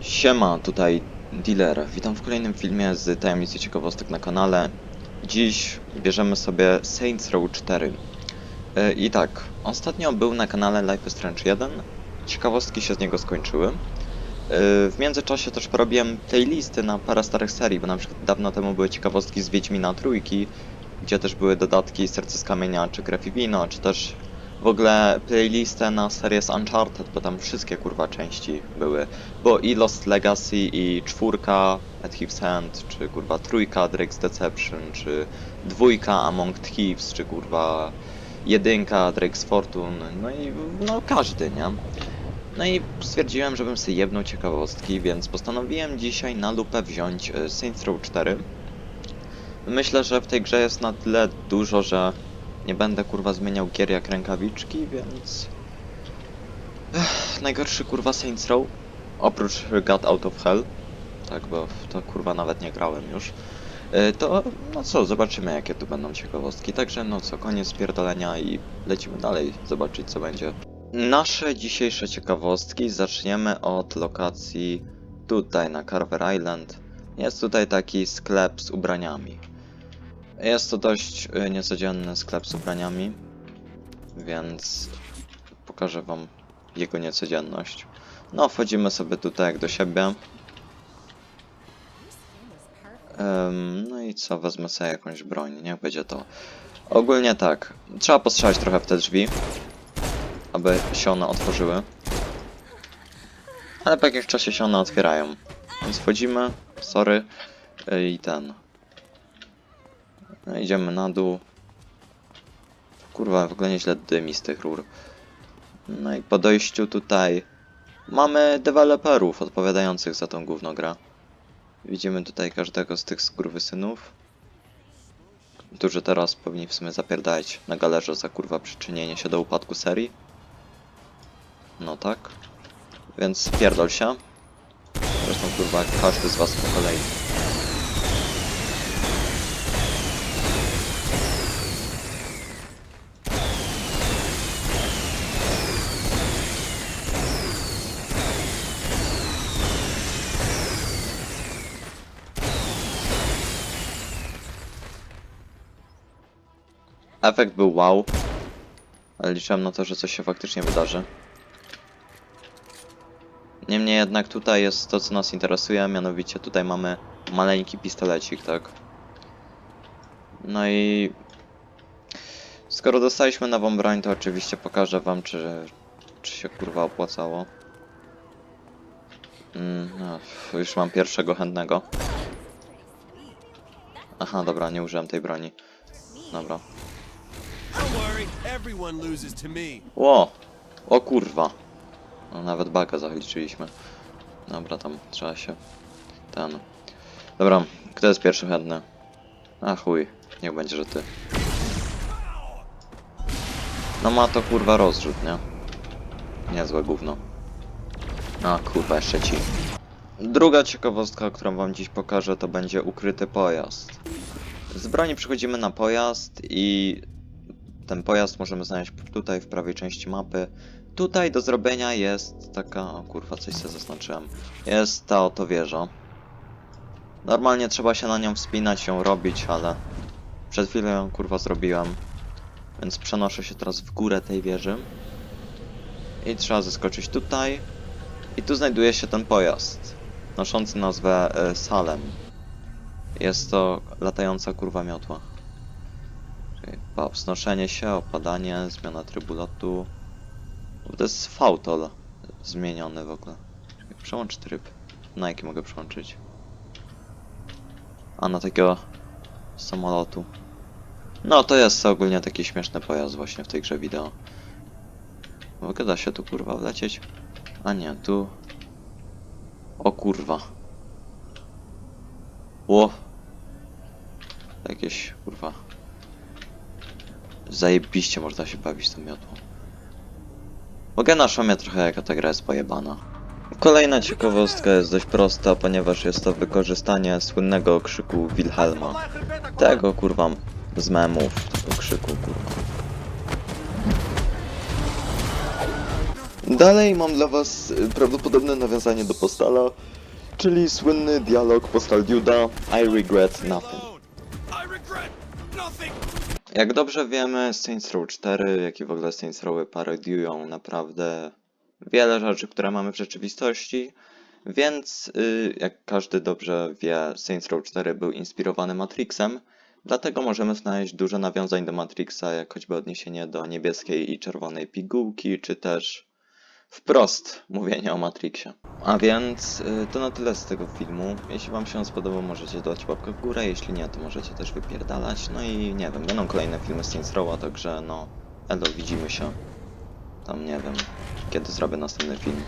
Siema, tutaj Dealer. Witam w kolejnym filmie z tajemnicy ciekawostek na kanale. Dziś bierzemy sobie Saints Row 4. Yy, I tak, ostatnio był na kanale Life is Strange 1. Ciekawostki się z niego skończyły. Yy, W międzyczasie też porobiłem playlisty na parę starych serii, bo na przykład dawno temu były ciekawostki z Wiedźmina Trójki, gdzie też były dodatki Serce z Kamienia, czy Krew i Wino, czy też w ogóle playlistę na serię z Uncharted, bo tam wszystkie kurwa części były. Było i Lost Legacy, i czwórka, At Thieves End, czy kurwa trójka, Drake's Deception, czy dwójka, Among Thieves, czy kurwa jedynka, Drake's Fortune, no i no każdy, nie? No i stwierdziłem, żebym sobie jebnął ciekawostki, więc postanowiłem dzisiaj na lupę wziąć e, Saints Row 4. Myślę, że w tej grze jest na tyle dużo, że nie będę kurwa zmieniał gier jak rękawiczki, więc... Ech, najgorszy kurwa Saints Row, oprócz God Out of Hell, tak, bo w to kurwa nawet nie grałem już, y, to no co, zobaczymy jakie tu będą ciekawostki. Także no co, koniec pierdolenia i lecimy dalej, zobaczyć co będzie. Nasze dzisiejsze ciekawostki zaczniemy od lokacji tutaj na Carver Island. Jest tutaj taki sklep z ubraniami. Jest to dość y, niecodzienny sklep z ubraniami, więc pokażę wam jego niecodzienność. No, wchodzimy sobie tutaj jak do siebie. Em, no i co, wezmę sobie jakąś broń, niech będzie to. Ogólnie tak, trzeba postrzelać trochę w te drzwi, aby się one otworzyły. Ale po jakimś czasie się one otwierają. Więc wchodzimy, sorry, y, i ten. No, idziemy na dół. Kurwa, w ogóle nieźle dymi z tych rur. No i po dojściu tutaj mamy deweloperów odpowiadających za tą główną grę. Widzimy tutaj każdego z tych skurwysynów, którzy teraz powinni w sumie zapierdać na galerze za kurwa przyczynienie się do upadku serii. No tak. Więc pierdol się. Zresztą kurwa każdy z was po kolei. Efekt był wow, ale liczyłem na to, że coś się faktycznie wydarzy. Niemniej jednak tutaj jest to, co nas interesuje, mianowicie tutaj mamy maleńki pistolecik, tak? No i... Skoro dostaliśmy nową broń, to oczywiście pokażę wam, czy, czy się kurwa opłacało. Mm, no, już mam pierwszego chętnego. Aha, dobra, nie użyłem tej broni. Dobra. Everyone! O kurwa. No nawet baga zaliczyliśmy. Dobra, tam trzeba się... Ten... Dobra, kto jest pierwszy chętny? A chuj, niech będzie, że ty. No ma to kurwa rozrzut, nie? Niezłe gówno. A kurwa, jeszcze ci. Druga ciekawostka, którą wam dziś pokażę, to będzie ukryty pojazd. Z broni przechodzimy na pojazd i ten pojazd możemy znaleźć tutaj w prawej części mapy. Tutaj do zrobienia jest taka... O kurwa, coś sobie zaznaczyłem. Jest ta oto wieża. Normalnie trzeba się na nią wspinać, ją robić, ale... Przed chwilą ją kurwa zrobiłem. Więc przenoszę się teraz w górę tej wieży. I trzeba zeskoczyć tutaj. I tu znajduje się ten pojazd. Noszący nazwę e, Salem. Jest to latająca kurwa miotła. Pa, wznoszenie się, opadanie, zmiana trybu lotu. To jest fautol zmieniony w ogóle. Przełącz tryb. Na jaki mogę przełączyć? A na takiego samolotu. No to jest ogólnie taki śmieszny pojazd właśnie w tej grze wideo. W ogóle da się tu kurwa wlecieć? A nie, tu... O kurwa. Ło. Jakieś kurwa zajebiście można się bawić tą miotłą. Mogę naszła mnie trochę jaka ta gra jest pojebana. Kolejna ciekawostka jest dość prosta, ponieważ jest to wykorzystanie słynnego krzyku Wilhelma. Tego kurwa z memów, tego krzyku kurwa. Dalej mam dla was y, prawdopodobne nawiązanie do Postala, czyli słynny dialog Postal Duda I regret nothing. Jak dobrze wiemy, Saints Row 4, jak i w ogóle Saints Rowy parodiują naprawdę wiele rzeczy, które mamy w rzeczywistości, więc y, jak każdy dobrze wie, Saints Row 4 był inspirowany Matrixem, dlatego możemy znaleźć dużo nawiązań do Matrixa, jak choćby odniesienie do niebieskiej i czerwonej pigułki, czy też wprost mówienie o Matrixie. A więc y, to na tyle z tego filmu. Jeśli wam się on spodobał, możecie dać łapkę w górę, jeśli nie, to możecie też wypierdalać. No i nie wiem, będą kolejne filmy z Saints Row'a, także no, elo, widzimy się. Tam nie wiem, kiedy zrobię następny film.